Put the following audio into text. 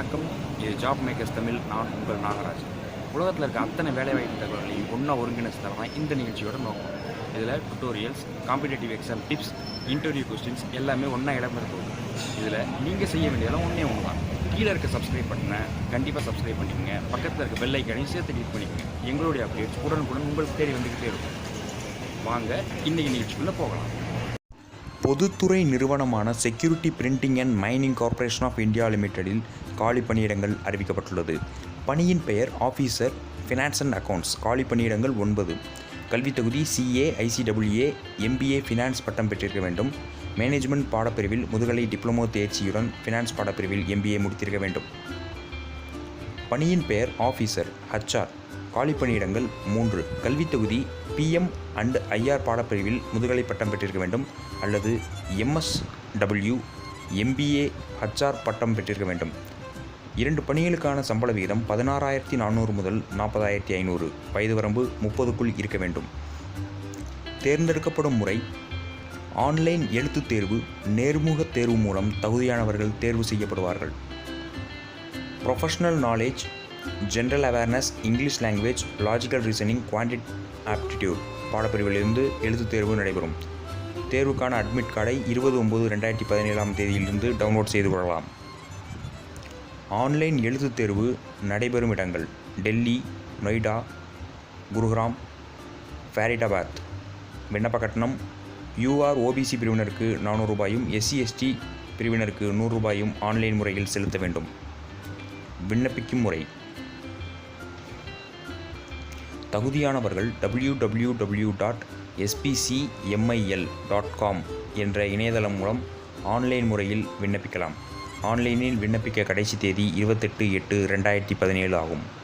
வணக்கம். இது job makers Tamil. நான் உங்கள் நாகராஜ் உலகத்தில் இருக்க அத்தனை வேலைவாய்ப்பு தகவல்களையும் ஒன்றா ஒருங்கிணைச்சு தரதான் இந்த நிகழ்ச்சியோட நோக்கம். இதில் tutorials competitive exam tips interview questions எல்லாமே ஒன்றா இடம் இருக்கும் இதில் நீங்கள் செய்ய வேண்டியதெல்லாம் ஒன்றே ஒன்று தான் கீழே இருக்க சப்ஸ்கிரைப் பட்டனை கண்டிப்பாக சப்ஸ்கிரைப் பண்ணிக்கங்க. பக்கத்தில் இருக்க பெல் ஐக்கானையும் சேர்த்து கிளிக் பண்ணிக்கங்க. எங்களுடைய அப்டேட்ஸ் உடனுக்குடன் உங்களுக்கு தேடி வந்துக்கிட்டே இருக்கும். வாங்க இன்னைக்கு நிகழ்ச்சிக்குள்ளே போகலாம். பொதுத்துறை நிறுவனமான security printing and mining corporation of India லிமிடெடில் காலி பணியிடங்கள் அறிவிக்கப்பட்டுள்ளது. பணியின் பெயர் ஆஃபீஸர் ஃபினான்ஸ் அண்ட் அக்கவுண்ட்ஸ் காலி பணியிடங்கள் ஒன்பது. கல்வித் தொகுதி சிஏ ஐசிடபிள்யூஏ எம்பிஏ ஃபினான்ஸ் பட்டம் பெற்றிருக்க வேண்டும். மேனேஜ்மெண்ட் பாடப்பிரிவில் முதுகலை டிப்ளமோ தேர்ச்சியுடன் ஃபினான்ஸ் பாடப்பிரிவில் எம்பிஏ முடித்திருக்க வேண்டும். பணியின் பெயர் ஆஃபீஸர் ஹச்ஆர் காலிப்பணியிடங்கள் மூன்று. கல்வித் தொகுதி பிஎம் அண்ட் ஐஆர் பாடப்பிரிவில் முதுகலை பட்டம் பெற்றிருக்க வேண்டும் அல்லது எம்எஸ் டபிள்யூ எம்பிஏ ஹச்ஆர் பட்டம் பெற்றிருக்க வேண்டும். இரண்டு பணிகளுக்கான சம்பள விகிதம் பதினாறாயிரத்தி நானூறு முதல் நாற்பதாயிரத்தி ஐநூறு. வயது வரம்பு முப்பதுக்குள் இருக்க வேண்டும். தேர்ந்தெடுக்கப்படும் முறை ஆன்லைன் எழுத்துத் தேர்வு நேர்முகத் தேர்வு மூலம் தகுதியானவர்கள் தேர்வு செய்யப்படுவார்கள். Professional knowledge general awareness English language logical reasoning quantitative aptitude பாடப்பிரிவிலிருந்து எழுத்துத் தேர்வு நடைபெறும். தேர்வுக்கான அட்மிட் கார்டை இருபது ஒம்பது ரெண்டாயிரத்தி பதினேழாம் தேதியிலிருந்து டவுன்லோட் செய்து கொள்ளலாம். ஆன்லைன் எழுத்துத் தேர்வு நடைபெறும் இடங்கள். டெல்லி நொய்டா குருகிராம் ஃபேரிடாபாத். விண்ணப்ப கட்டணம் யூஆர் ஓபிசி பிரிவினருக்கு நானூறு ரூபாயும் எஸ்சி எஸ்டி பிரிவினருக்கு நூறு ரூபாயும் ஆன்லைன் முறையில் செலுத்த வேண்டும். விண்ணப்பிக்கும் முறை. தகுதியானவர்கள் W W W dot SPCMIL dot com என்ற இணையதளம் மூலம் ஆன்லைன் முறையில் விண்ணப்பிக்கலாம். ஆன்லைனில் விண்ணப்பிக்க கடைசி தேதி இருபத்தெட்டு எட்டு ரெண்டாயிரத்தி பதினேழு ஆகும்.